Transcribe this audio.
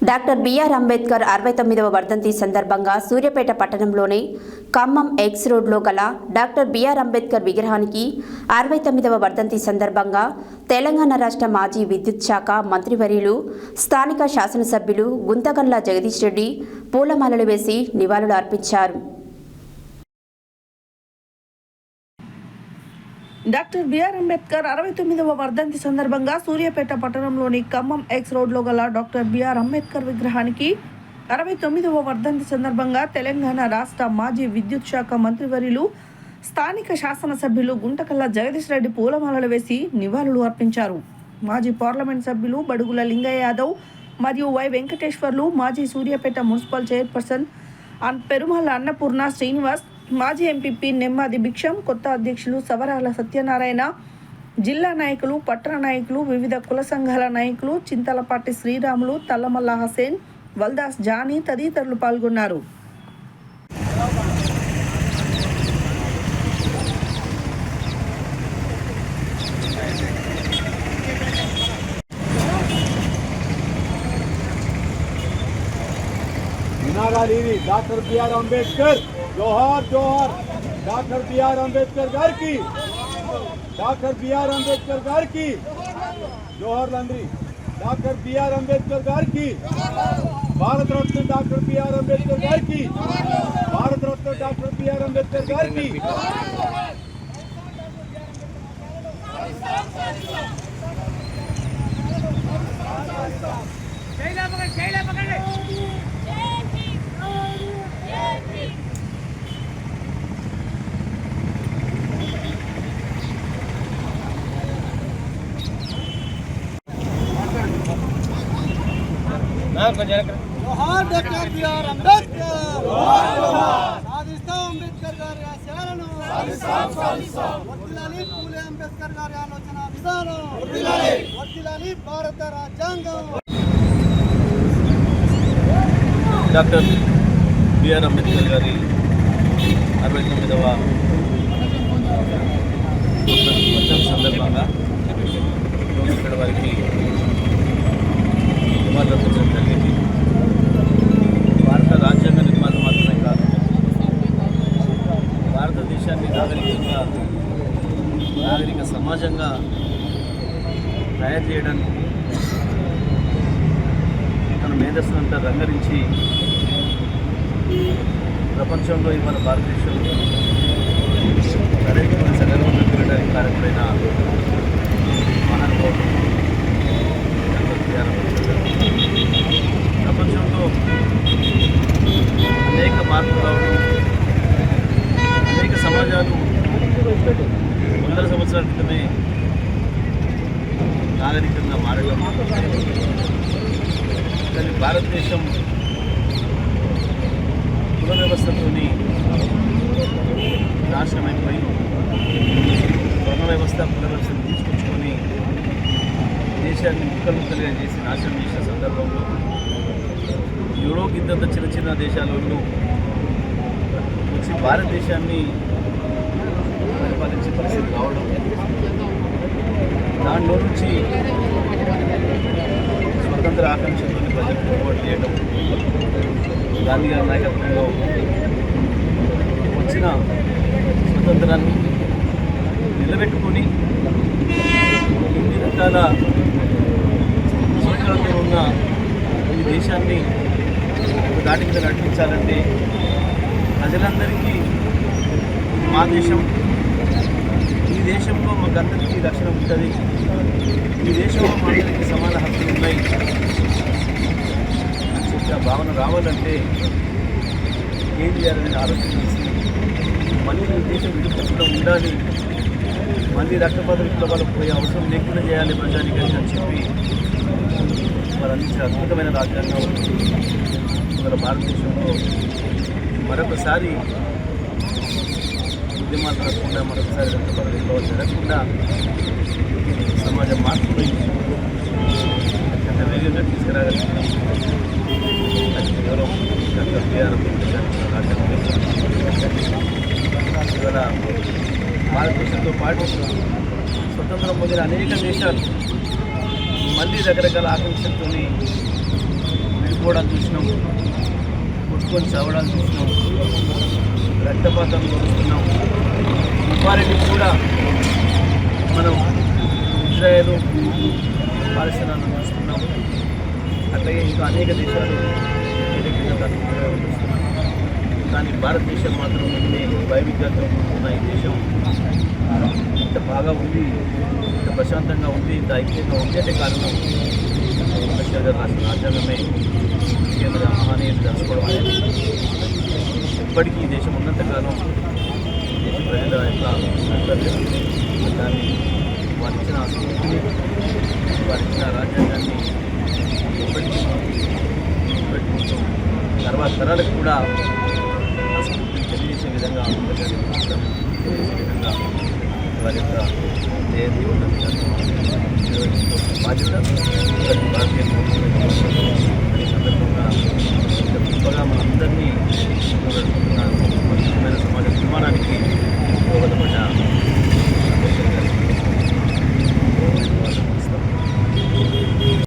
Doctor BR Ambedkar అరవై తొమ్మిదవ వర్ధంతి సందర్భంగా సూర్యాపేట పట్టణంలోని ఖమ్మం ఎక్స్ రోడ్లో గల డాక్టర్ బిఆర్ అంబేద్కర్ విగ్రహానికి అరవై తొమ్మిదవ వర్ధంతి సందర్భంగా తెలంగాణ రాష్ట్ర మాజీ విద్యుత్ శాఖ మంత్రివర్యులు స్థానిక శాసనసభ్యులు గుంతగండ్ల జగదీష్ రెడ్డి పూలమాలలు వేసి నివాళులు అర్పించారు. డాక్టర్ బిఆర్ అంబేద్కర్ అరవై తొమ్మిదవ వర్ధంతి సందర్భంగా సూర్యాపేట పట్టణంలోని ఖమ్మం ఎక్స్ రోడ్లో గల డాక్టర్ బిఆర్ అంబేద్కర్ విగ్రహానికి అరవై తొమ్మిదవ వర్ధంతి సందర్భంగా తెలంగాణ రాష్ట్ర మాజీ విద్యుత్ శాఖ మంత్రివర్యులు స్థానిక శాసనసభ్యులు గుంటకల్ల జగదీష్ రెడ్డి పూలమాలలు వేసి నివాళులు అర్పించారు. మాజీ పార్లమెంట్ సభ్యులు బడుగుల లింగయ్య యాదవ్ మరియు వై వెంకటేశ్వర్లు మాజీ సూర్యాపేట మున్సిపల్ చైర్పర్సన్ అన్ పెరుమల అన్నపూర్ణ శ్రీనివాస్ మాజీ ఎంపీపీ నెమ్మది భిక్షం కొత్త అధ్యక్షులు సవరాల సత్యనారాయణ జిల్లా నాయకులు పట్టణ నాయకులు వివిధ కుల సంఘాల నాయకులు చింతలపాటి శ్రీరాములు తల్లమల్ల హసేన్ వల్దాస్ జానీ తదితరులు పాల్గొన్నారు. Doctor BR Ambedkar. జోహార్ జోహార్ డాక్టర్ బిఆర్ అంబేద్కర్ గారికి డాక్టర్ బిఆర్ అంబేద్కర్ గారికి జోహార్ లండ్రి డాక్టర్ బిఆర్ అంబేద్కర్ గారికి భారత రత్న డాక్టర్ బిఆర్ అంబేద్కర్ గారికి భారత రత్న డాక్టర్ బిఆర్ అంబేద్కర్ గారికి జోహార్ డాక్టర్ బిఆర్ అంబేద్కర్ సాధిస్తాం అంబేద్కర్ గారి ఆశయాలను వర్ధిల్లాలి పూలే అంబేద్కర్ గారి ఆలోచన విధానం వర్ధిల్లాలి భారత రాజ్యాంగం డాక్టర్ బిఆర్ అంబేద్కర్ గారి అరవై తొమ్మిదవ వర్ధం సందర్భంగా ఇక్కడ వారికి నివాళులర్పించడం జరిగింది భారత రాజ్యాంగ నిర్మాణం మాత్రమే కాదు భారతదేశాన్ని నాగరికంగా నాగరిక సమాజంగా తయారు చేయడానికి తన మేధస్సునంతా రంగరించి ప్రపంచంలో ఇవాళ భారతదేశంలో సరైన సగర్వంగా తిరగడానికి కారకులైన ప్రపంచంలో అనేక మార్పులు రావడం అనేక సమాజాలు వందల సంవత్సరాల క్రితమే నాగరికంగా మారడం కానీ భారతదేశం కుల వ్యవస్థతోని నాశనమైపోయి వర్ణ వ్యవస్థ కుల వ్యవస్థను తీసుకొచ్చుకొని దేశాన్ని ముక్కలు ముక్కలుగా చేసి నాశనం చేసిన సందర్భంలో ఎవరో ఇంతంత చిన్న చిన్న దేశాలలో వచ్చి భారతదేశాన్ని పరిపాలించే పరిస్థితి రావడం దాంట్లో నుంచి స్వతంత్ర ఆకాంక్షతో ప్రజలు పోరాటం చేయడం గాంధీ గారి నాయకత్వంలో వచ్చిన స్వతంత్రాన్ని నిలబెట్టుకొని ఇన్ని రకాల సూచనలతో ఉన్న ఈ దేశాన్ని ఒక దాటి మీద నడిపించాలంటే ప్రజలందరికీ మా దేశం దేశంలో మాకందరికీ రక్షణ ఉంటుంది. ఈ దేశంలో మా సమాన హక్కులు ఉన్నాయి. అని చెప్పి ఆ భావన రావాలంటే ఏం చేయాలని ఆలోచన చేసి మళ్ళీ ఈ దేశం విడిపించడం ఉండాలి. మళ్ళీ రక్తపాత విప్లవాలకు పోయే అవసరం లేకుండా చేయాలి ప్రజానికి అని చెప్పి వారు అందించిన అద్భుతమైన రాజ్యాంగం మన భారతదేశంలో మరొకసారి ఉద్యమాలు జరగకుండా మరొకసారి రెండు జరగకుండా సమాజం మార్పులు వేగంగా తీసుకురాగలిగిన కేవలం డాక్టర్ బిఆర్ ఇవాళ భారతదేశంతో పాటు స్వతంత్రం పొందిన అనేక దేశాలు మళ్ళీ రకరకాల ఆకాంక్షలతో విడిపోవడాలు చూసినాం కొట్టుకొని చావడాలు చూసినాం. రక్తపాతం చూస్తున్నాం. వారిని కూడా మనం ఇజ్రాయేల్ పాలస్తీనాలను చూస్తున్నాం అట్లాగే ఇంకా అనేక దేశాలు చూస్తున్నాం కానీ భారతదేశం మాత్రం ఇన్ని వైవిధ్యాలతో ఉన్న ఈ దేశం ఇంత బాగా ఉంది ఇంత ప్రశాంతంగా ఉంది ఇంత ఐక్యంగా ఉంది అంటే కారణం అంబేద్కర్ గారు రాసిన రాజ్యాంగమే కేంద్ర మహానీయులు తెలుసుకోవడం అనేది. ఇప్పటికీ ఈ దేశం ఉన్నంతకాలం దేశ ప్రజల యొక్క కర్తవ్యం దాన్ని వారు ఇచ్చిన ఆ వారు ఇచ్చిన రాజ్యాంగాన్ని ఇప్పటికీ తర్వాత తరాలకు కూడా ఆ తెలియజేసే విధంగా తెలియజేసే విధంగా వారి యొక్క జయంతి బాధ్యత ప్రతి భారతీయ సందర్భంగా